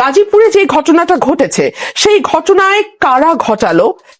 গাজীপুরে যে ঘটনাটা ঘটেছে সেই ঘটনায় কারা ঘটালো?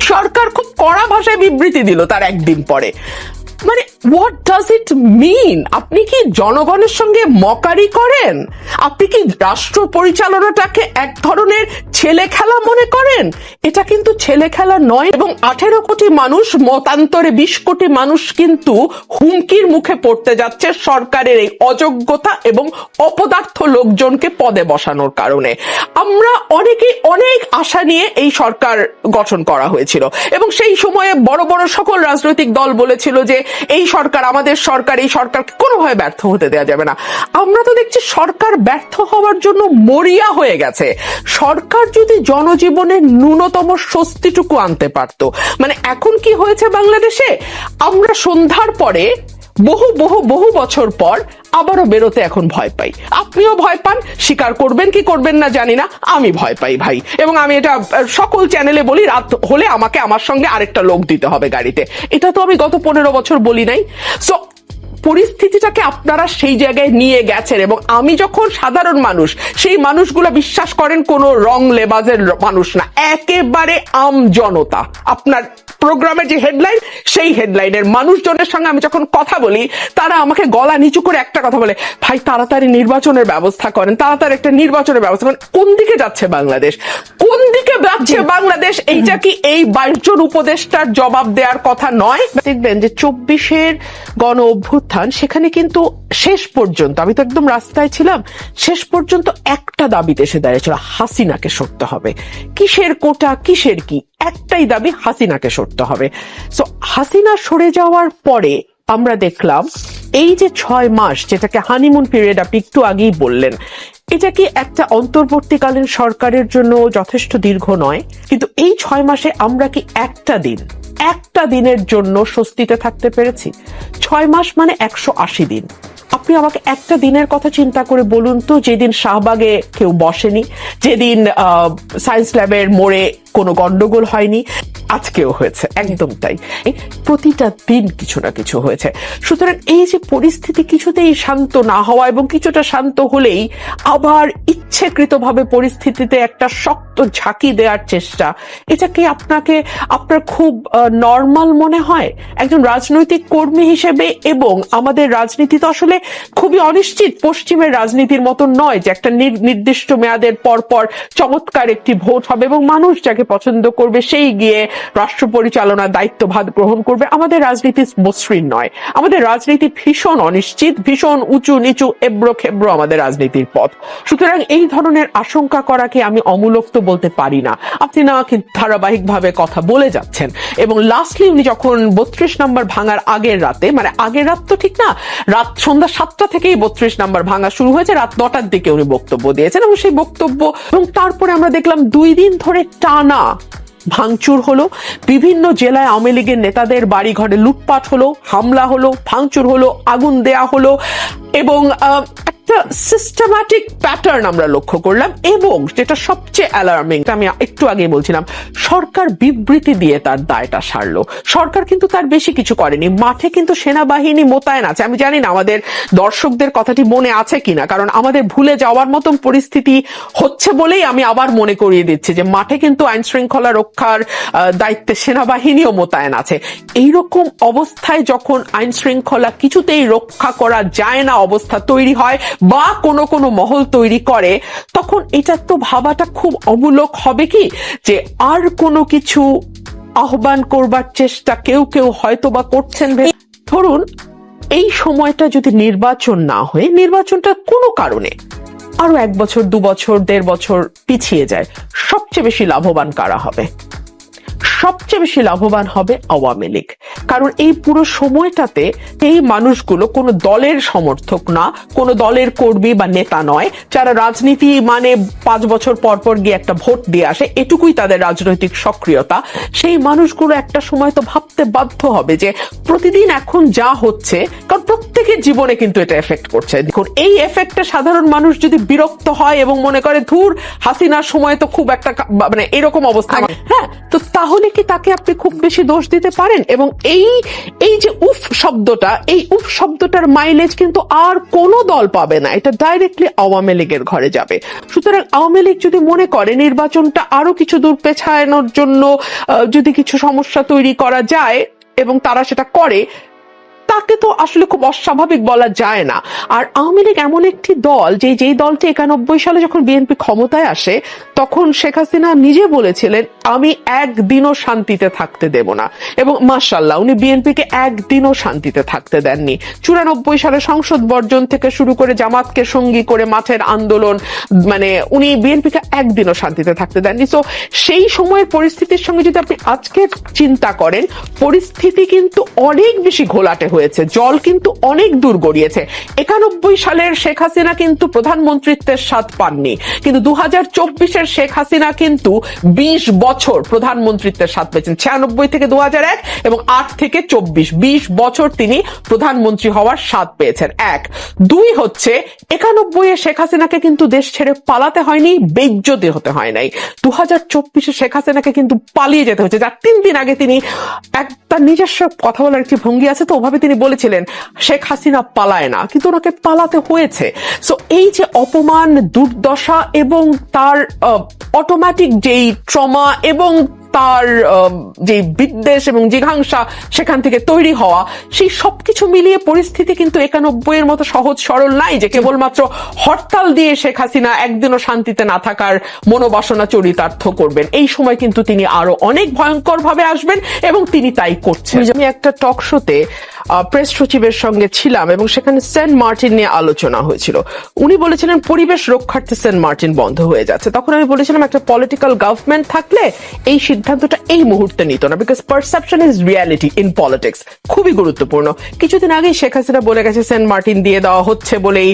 সরকার খুব কড়া ভাষায় বিবৃতি দিল তার একদিন পরে। মানে হোয়াট ডাজ ইট মিন আপনি কি জনগণের সঙ্গে মকারি করেন? আপনি কি রাষ্ট্র পরিচালনাটাকে এক ধরনের ছেলে খেলা মনে করেন? এটা কিন্তু ছেলে খেলা নয় এবং আঠেরো কোটি মানুষ, মতান্তরে বিশ কোটি মানুষ কিন্তু হুমকির মুখে পড়তে যাচ্ছে সরকারের এই অযোগ্যতা এবং অপদার্থ লোকজনকে পদে বসানোর কারণে। আমরা অনেকেই অনেক আশা নিয়ে এই সরকার গঠন করা হয়েছিল এবং সেই সময়ে বড় বড় সকল রাজনৈতিক দল বলেছিল যে এই সরকার, আমাদের সরকার, এই সরকারকে কোনোভাবে ব্যর্থ হতে দেওয়া যাবে না। আমরা তো দেখছি সরকার ব্যর্থ হওয়ার জন্য মরিয়া হয়ে গেছে। সরকার যদি জনজীবনের ন্যূনতম স্বস্তিটুকু আনতে পারত মানে এখন কি হয়েছে বাংলাদেশে? আমরা সন্ধ্যার পরে বহু বহু বহু বছর পর আবারও বেরোতে এখন ভয় পাই। আপনিও ভয় পান, স্বীকার করবেন কি করবেন না জানি না, আমি ভয় পাই ভাই। এবং আমি এটা সকল চ্যানেলে বলি, রাত হলে আমাকে আমার সঙ্গে আরেকটা লোক দিতে হবে গাড়িতে। এটা তো আমি গত পনেরো বছর বলি নাই। সো পরিস্থিতিটাকে আপনারা সেই জায়গায় নিয়ে গেছেন এবং আমি যখন সাধারণ মানুষ, সেই মানুষগুলো বিশ্বাস করেন কোনো রং লেবাজের মানুষ না। একেবারে আম জনতা আপনার প্রোগ্রামের যে হেডলাইন সেই হেডলাইনের মানুষজনের সঙ্গে আমি যখন কথা বলি তারা আমাকে গলা নিচু করে একটা কথা বলে ভাই তাড়াতাড়ি নির্বাচনের ব্যবস্থা করেন তাড়াতাড়ি একটা নির্বাচনের ব্যবস্থা করেন। কোন দিকে যাচ্ছে বাংলাদেশ? কোন দিকে যাচ্ছে বাংলাদেশ? এইটা কি এই বাইশ জন উপদেষ্টার জবাব দেওয়ার কথা নয়? দেখবেন যে চব্বিশের গণ অভ্যুত্থান সেখানে কিন্তু শেষ পর্যন্ত আমি তো একদম রাস্তায় ছিলাম শেষ পর্যন্ত একটা দাবিতে এসে দাঁড়িয়েছিল হাসিনাকে সরতে হবে। কিসের কোটা কিসের কি? একটাই দাবি হাসিনাকে সরতে হবে। সো হাসিনা সরে যাওয়ার পরে আমরা দেখলাম এই যে ছয় মাস যেটাকে হানিমুন পিরিয়ড আপনি একটু আগেই বললেন, এটা কি একটা অন্তর্বর্তীকালীন সরকারের জন্য যথেষ্ট দীর্ঘ নয়? কিন্তু এই ছয় মাসে আমরা কি একটা দিন, একটা দিনের জন্য স্বস্তিতে থাকতে পেরেছি? ছয় মাস মানে একশো আশি দিন। আপনি আমাকে একটা দিনের কথা চিন্তা করে বলুন তো, যেদিন শাহবাগে কেউ বসেনি, যেদিন সায়েন্স ল্যাবের মোড়ে কোনো গন্ডগোল হয়নি। আজকেও হয়েছে, একদম তাই। প্রতিটা দিন কিছু না কিছু হয়েছে। সুতরাং এই যে পরিস্থিতি কিছুতেই শান্ত না হওয়া এবং কিছুটা শান্ত হলেই আবার ইচ্ছেকৃতভাবে পরিস্থিতিতে একটা শক্ত ঝাঁকি দেওয়ার চেষ্টা, এটা কি আপনাকে, আপনার খুব নর্মাল মনে হয়? একজন রাজনৈতিক কর্মী হিসেবে এবং আমাদের রাজনীতি তো আসলে খুবই অনিশ্চিত, পশ্চিমের রাজনীতির মতো নয় যে একটা নির- নির্দিষ্ট মেয়াদের পর পর চমৎকার একটি ভোট হবে এবং মানুষ যাকে পছন্দ করবে সেই গিয়ে রাষ্ট্র পরিচালনার দায়িত্বভার গ্রহণ করবে। আমাদের রাজনীতি মসৃণ নয়। আমাদের রাজনীতি ভীষণ অনিশ্চিত, ভীষণ উঁচু নিচু এব্রো খেব্রো আমাদের রাজনীতির পথ। সুতরাং এই ধরনের আশঙ্কা করাকে আমি অমূলক তো বলতে পারি না। আপনি না ধারাবাহিকভাবে কথা বলে যাচ্ছেন। এবং লাস্টলি উনি যখন বত্রিশ নাম্বার ভাঙার আগের রাতে মানে আগের রাত তো ঠিক না, রাত সন্ধ্যা সাতটা থেকেই বত্রিশ নাম্বার ভাঙা শুরু হয়েছে, রাত নটার দিকে উনি বক্তব্য দিয়েছেন। এবং সেই বক্তব্য, এবং তারপরে আমরা দেখলাম দুই দিন ধরে টানা ভাঙচুর হলো। বিভিন্ন জেলায় আওয়ামী লীগের নেতাদের বাড়ি ঘরে লুটপাট হলো, হামলা হলো, ভাঙচুর হলো, আগুন দেয়া হলো এবং একটা সিস্টেম্যাটিক প্যাটার্ন আমরা লক্ষ্য করলাম এবং যেটা সবচেয়ে অ্যালার্মিং আমি একটু আগে বলছিলাম, সরকার বিবৃতি দিয়ে তার দায়টা সারলো। সরকার কিন্তু তার বেশি কিছু করেনি। মাঠে কিন্তু সেনাবাহিনী মোতায়েন আছে। আমি জানি না আমাদের দর্শকদের কথাটি মনে আছে কিনা, কারণ আমাদের ভুলে যাওয়ার মতন পরিস্থিতি হচ্ছে বলেই আমি আবার মনে করিয়ে দিচ্ছি যে মাঠে কিন্তু আইন শৃঙ্খলা রক্ষার দায়িত্বে সেনাবাহিনীও মোতায়েন আছে। এইরকম অবস্থায় যখন আইন শৃঙ্খলা কিছুতেই রক্ষা করা যায় না, অবস্থা তৈরি হয় বা কোনো কোনো মহল তৈরি করে, তখন এটা তো ভাবাটা খুব অমূলক হবে কি? যে আর কোনো কিছু আহ্বান করবার চেষ্টা কেউ কেউ হয়তো বা করছেন ধরুন, এই সময়টা যদি নির্বাচন না হয়ে নির্বাচনটা কোনো কারণে আরও এক বছর, দু বছর, দেড় বছর পিছিয়ে যায়, সবচেয়ে বেশি লাভবান কারা হবে? সবচেয়ে বেশি লাভবান হবে আওয়ামী লীগ। কারণ এই পুরো সময়টাতে এই মানুষগুলো কোনো দলের সমর্থক না কোনো দলের কর্মী বা নেতা নয় যারা রাজনীতি মানে পাঁচ বছর পর পর গিয়ে একটা ভোট দিয়ে আসে এটুকুই তাদের রাজনৈতিক সক্রিয়তা। সেই মানুষগুলো একটা সময় তো ভাবতে বাধ্য হবে যে প্রতিদিন এখন যা হচ্ছে কারণ প্রত্যেকের জীবনে কিন্তু এটা এফেক্ট করছে। দেখুন এই এফেক্টে সাধারণ মানুষ যদি বিরক্ত হয় এবং মনে করে ধুর হাসিনার সময় তো খুব একটা মানে এরকম অবস্থা। হ্যাঁ তো তাহলে কি তাকে আপনি খুব বেশি দোষ দিতে পারেন? এবং এই এই যে উফ শব্দটা, এই উফ শব্দটার মাইলেজ কিন্তু আর কোন দল পাবে না। এটা ডাইরেক্টলি আওয়ামী লীগের ঘরে যাবে। সুতরাং আওয়ামী লীগ যদি মনে করে নির্বাচনটা আরও কিছু দূর পেছানোর জন্য যদি কিছু সমস্যা তৈরি করা যায় এবং তারা সেটা করে তাকে তো আসলে খুব অস্বাভাবিক বলা যায় না। আর আওয়ামী লীগ এমন একটি দল যে, যেই দলটি একানব্বই সালে যখন বিএনপি ক্ষমতায় আসে, তখন শেখ হাসিনা নিজে বলেছিলেন, আমি একদিনও শান্তিতে থাকতে দেব না। এবং মার্শাল্লাহ উনি বিএনপিকে একদিনও শান্তিতে থাকতে দেননি। চুরানব্বই সালে সংসদ বর্জন থেকে শুরু করে জামাতকে সঙ্গী করে মাঠের আন্দোলন মানে উনি বিএনপিকে একদিনও শান্তিতে থাকতে দেননি। তো সেই সময়ের পরিস্থিতির সঙ্গে যদি আপনি আজকে চিন্তা করেন, পরিস্থিতি কিন্তু অনেক বেশি ঘোলাটে হয়েছে। জল কিন্তু অনেক দূর গড়িয়েছে। একানব্বই সালের শেখ হাসিনা কিন্তু প্রধানমন্ত্রিত্বের স্বাদ পাননি। কিন্তু দু হাজার চব্বিশের শেখ হাসিনা কিন্তু বিশ বছর প্রধানমন্ত্রিত্বের স্বাদ পেয়েছেন। ছিয়ানব্বই থেকে দু হাজার এক এবং আট থেকে চব্বিশ। বিশ বছর তিনি প্রধানমন্ত্রী হওয়ার স্বাদ পেয়েছেন। এক। দুই হচ্ছে একানব্বই এ শেখ হাসিনাকে কিন্তু দেশ ছেড়ে পালাতে হয়নি, বেজ্জতি হতে হয় নাই। দু হাজার চব্বিশে শেখ হাসিনাকে কিন্তু পালিয়ে যেতে হয়েছে। যার তিন দিন আগে তিনি এক তার নিজস্ব কথা বলার একটি ভঙ্গি আছে তো, ওভাবে তিনি বলেছিলেন, শেখ হাসিনা পালায় না। কিন্তু ওনাকে পালাতে হয়েছে। সো এই যে অপমান, দুর্দশা এবং তার অটোমেটিক যেই ট্রমা এবং তার যে বিদ্বেষ এবং জিঘাংসা সেখান থেকে তৈরি হওয়া, সেই সবকিছু মিলিয়ে পরিস্থিতি কিন্তু একানব্বই এর মতো সহজ সরল নাই যে কেবলমাত্র হরতাল দিয়ে শেখ হাসিনা একদিনও শান্তিতে না থাকার মনোবাসনা চরিতার্থ করবেন। এই সময় কিন্তু তিনি আরও অনেক ভয়ঙ্কর ভাবে আসবেন এবং তিনি তাই করছেন। আমি একটা টক শোতে প্রেস সচিবের সঙ্গে ছিলাম এবং সেখানে সেন্ট মার্টিন নিয়ে আলোচনা হয়েছিল। উনি বলেছিলেন, পরিবেশ রক্ষার্থে সেন্ট মার্টিন বন্ধ হয়ে যাচ্ছে। তখন আমি বলেছিলাম, একটা পলিটিক্যাল গভর্নমেন্ট থাকলে এই সিদ্ধান্তটা এই মুহূর্তে নিত না because perception is reality in politics খুবই গুরুত্বপূর্ণ। কিছুদিন আগেই শেখ হাসিনা বলে গেছে, সেন্ট মার্টিন দিয়ে দেওয়া হচ্ছে বলেই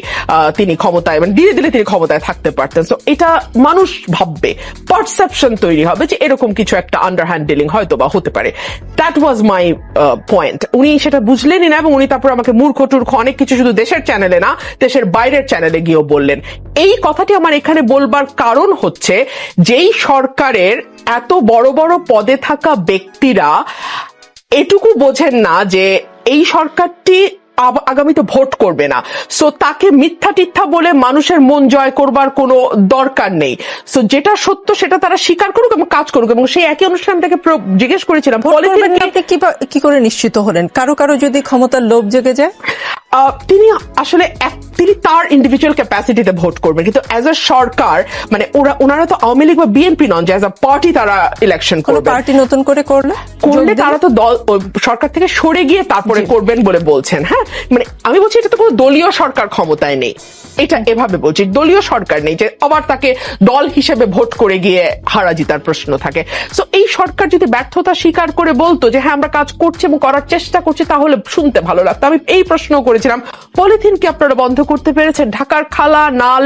তিনি ক্ষমতায় মানে ধীরে ধীরে তিনি ক্ষমতায় থাকতে পারতেন। সো এটা মানুষ ভাববে পারসেপশন তৈরি হবে যে এরকম কিছু একটা আন্ডারহ্যান্ড ডিলিং হয়তো বা হতে পারে। দ্যাট ওয়াজ মাই পয়েন্ট উনি সেটা বুঝলেনই না এবং উনি তারপর আমাকে মূর্খ, টুর্খ, অনেক কিছু শুধু দেশের চ্যানেলে না, দেশের বাইরের চ্যানেলে গিয়েও বললেন। এই কথাটি আমার এখানে বলবার কারণ হচ্ছে যেই সরকারের এত বড় বড় পদে থাকা ব্যক্তিরা এটুকু বোঝেন না যে এই সরকারটি আগামীতে ভোট করবে না। সো তাকে মিথ্যা টিথ্যা বলে মানুষের মন জয় করবার কোনো দরকার নেই। সো যেটা সত্য সেটা তারা স্বীকার করুক এবং কাজ করুক এবং সেই একই অনুষ্ঠান থেকে জিজ্ঞেস করেছিলাম। কি- করে নিশ্চিত হলেন? কারও কারও যদি ক্ষমতার লোভ জেগে যায়? তিনি আসলে তিনি তার ইন্ডিভিজুয়াল ক্যাপাসিটিতে ভোট করবেন। কিন্তু অ্যাজ আ সরকার মানে ওরা ওনারা তো আওয়ামী লীগ বা বিএনপি নন যে অ্যাজ আ পার্টি তারা ইলেকশন কোন করবে পার্টি নতুন করে করলে? করলে তারা তো দল সরকার থেকে সরে গিয়ে তারপরে করবেন বলে বলছেন হ্যাঁ? মানে আমি বলছি এটা তো কোনো দলীয় সরকার ক্ষমতায় নেই। এটা এভাবে বলছি, দলীয় সরকার নেই যে আবার তাকে দল হিসেবে ভোট করে গিয়ে হারা জিতার প্রশ্ন থাকে। সো এই সরকার যদি ব্যর্থতা স্বীকার করে বলতো যে হ্যাঁ আমরা কাজ করছি এবং করার চেষ্টা করছি, তাহলে শুনতে ভালো লাগতো। আমি এই প্রশ্ন করেছিলাম। পলিথিন কি আপনারা বন্ধ করতে পেরেছেন? ঢাকার খালা, নাল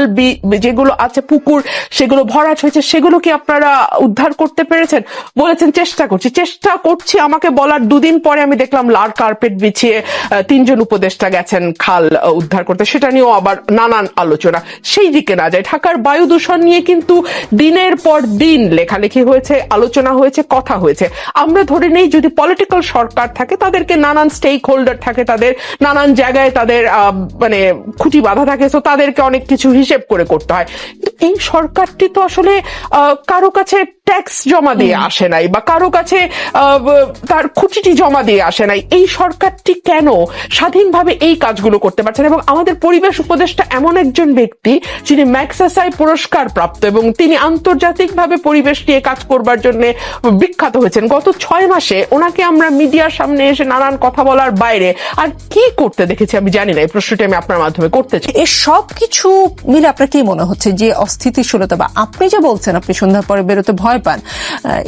যেগুলো আছে, পুকুর, সেগুলো ভরাট হয়েছে, সেগুলো কি আপনারা উদ্ধার করতে পেরেছেন? বলেছেন, চেষ্টা করছি। চেষ্টা করছি, আমাকে বলার দুদিন পরে আমি দেখলাম লাল কার্পেট বিছিয়ে তিনজন উপদেষ্টা গেছেন খাল উদ্ধার করতে। সেটা নিয়েও আবার নানান আলোচনা। সেই দিকে না যায়, ঢাকার বায়ু দূষণ নিয়ে কিন্তু দিনের পর দিন লেখালেখি হয়েছে, আলোচনা হয়েছে, কথা হয়েছে। আমরা ধরে নেই, যদি পলিটিক্যাল সরকার থাকে, তাদেরকে নানান স্টেক হোল্ডার থাকে, তাদের নানান জায়গায় তাদের মানে খুঁটি বাধা থাকে তো তাদেরকে অনেক কিছু হিসেব করে করতে হয়। এই সরকারটি তো আসলে কারও কাছে ট্যাক্স জমা দিয়ে আসে নাই বা কারও কাছে তার খুঁটিটি জমা দিয়ে আসে নাই এই সরকারটি কেন স্বাধীনভাবে এই কাজগুলো করতে পারছেন এবং আমাদের পরিবেশ উপদেষ্টা এমন একজন ব্যক্তি যিনি ম্যাক্সাসাই পুরস্কার প্রাপ্ত এবং তিনি আন্তর্জাতিকভাবে পরিবেশ নিয়ে কাজ করবার জন্য বিখ্যাত হয়েছেন। গত ছয় মাসে ওনাকে আমরা মিডিয়ার সামনে এসে নানান কথা বলার বাইরে আর কি করতে দেখেছি আমি জানি না এই প্রশ্নটি আমি আপনার মাধ্যমে করতে চাই। এ সব কিছু মিলে আপনার কি মনে হচ্ছে যে অস্থিতিশীলতা বা আপনি যে বলছেন আপনি সন্ধ্যার পরে বেরোতে ভয় পান।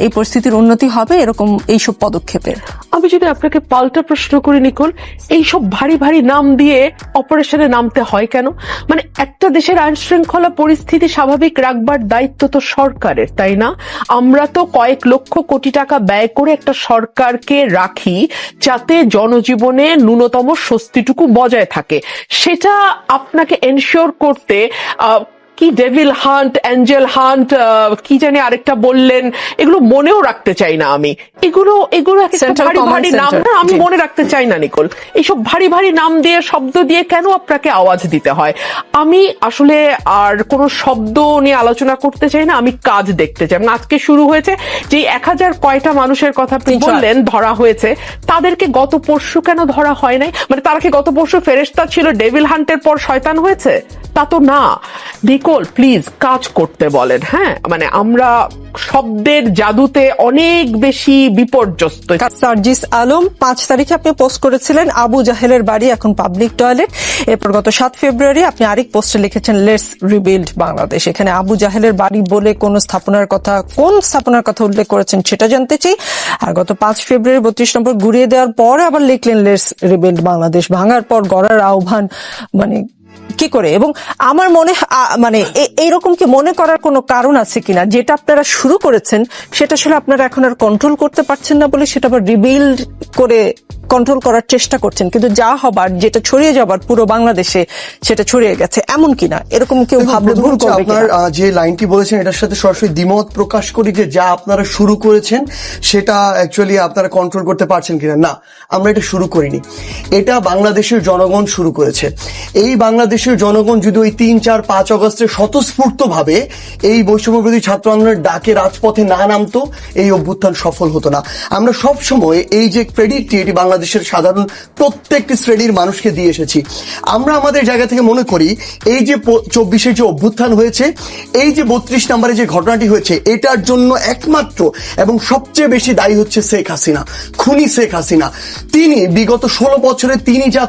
এই পরিস্থিতির উন্নতি হবে এরকম এইসব পদক্ষেপের। আমি যদি আপনাকে পাল্টা প্রশ্ন করি, নিকোল, এইসব ভারী ভারী নাম দিয়ে অপারেশনে নামতে হয় কেন? মানে একটা দেশের আইন শৃঙ্খলা পরিস্থিতি স্বাভাবিক রাখবার দায়িত্ব তো সরকারের, তাই না? আমরা তো কয়েক লক্ষ কোটি টাকা ব্যয় করে একটা সরকারকে রাখি যাতে জনজীবনে ন্যূনতম স্বস্তিটুকু বজায় থাকে। সেটা আপনাকে এনশিওর করতে কি ডেভিল হান্ট অ্যাঞ্জেল হান্ট কি জানি আরেকটা বললেন এগুলো মনেও রাখতে চাই না আমি। এগুলো এগুলো ভারী ভারী নাম না আমি মনে রাখতে চাই না নিকোল। এইসব ভারী ভারী নাম দিয়ে শব্দ দিয়ে কেন আপনাকে আওয়াজ দিতে হয়? আমি আসলে আর কোনো শব্দ নিয়ে আলোচনা করতে চাই না আমি কাজ দেখতে চাই। এবং আজকে শুরু হয়েছে যে এক হাজার কয়টা মানুষের কথা আপনি বললেন ধরা হয়েছে তাদেরকে গত পরশু কেন ধরা হয় নাই? মানে তারা কি গত পরশু ফেরেস্তা ছিল ডেভিল হান্টের পর শয়তান হয়েছে? তা তো না। নিকোল প্লিজ কাজ করতে বলেন হ্যাঁ? মানে আমরা শব্দের জাদুতে অনেক বেশি বিপর্যস্ত। সার্জিস আলম, পাঁচ তারিখে আপনি পোস্ট করেছিলেন আবু জাহেলের বাড়ি, এখন পাবলিক টয়লেট। এরপর গত সাত ফেব্রুয়ারি আপনি আরেক পোস্টে লিখেছেন লেটস রিবিল্ড বাংলাদেশ। এখানে আবু জাহেলের বাড়ি বলে কোন স্থাপনার কথা, কোন স্থাপনার কথা উল্লেখ করেছেন সেটা জানতে চাই। আর গত পাঁচ ফেব্রুয়ারি বত্রিশ নম্বর ঘুরিয়ে দেওয়ার পরে আবার লিখলেন লেটস রিবিল্ড বাংলাদেশ। ভাঙার পর গড়ার আহ্বান মানে কি করে? এবং আমার মনে মানে এইরকম কি মনে করার কোনো কারণ আছে কিনা? যেটা আপনারা শুরু করেছেন সেটা আসলে আপনারা এখন আর কন্ট্রোল করতে পারছেন না বলে সেটা আবার রিবিল্ড করে কন্ট্রোল করার চেষ্টা করছেন। কিন্তু যা হবার যেটা ছড়িয়ে যাবার পুরো বাংলাদেশে সেটা ছড়িয়ে গেছে। এমন কিনা? এরকম কেউ ভাবলে ভুল করবে আপনার যে লাইনটি বলেছেন এটার সাথে সরাসরি দ্বিমত প্রকাশ করি যে যা আপনারা শুরু করেছেন সেটা অ্যাকচুয়ালি আপনারা কন্ট্রোল করতে পারছেন কিনা? না আমরা এটা শুরু করিনি। এটা বাংলাদেশের জনগণ শুরু করেছে। এই বাংলাদেশের জনগণ যদি ওই তিন, চার, পাঁচ অগস্টে স্বতঃস্ফূর্ত ভাবে এই বৈষম্যবিরোধী ছাত্র আন্দোলনের ডাকে রাজপথে না নামতো, এই অভ্যুত্থান সফল হতো না। আমরা সব সময় এই যে ক্রেডিটটি এটি বাংলাদেশের সাধারণ প্রত্যেকটি শ্রেণির মানুষকে দিয়ে এসেছি। আমরা আমাদের জায়গা থেকে মনে করি, এই যে চব্বিশে যে অভ্যুত্থান হয়েছে, এই যে বত্রিশ নম্বরে যে ঘটনাটি হয়েছে, এটার জন্য একমাত্র এবং সবচেয়ে বেশি দায়ী হচ্ছে শেখ হাসিনা, খুনি শেখ হাসিনা। তিনি বিগত ষোলো বছরে তিনি যা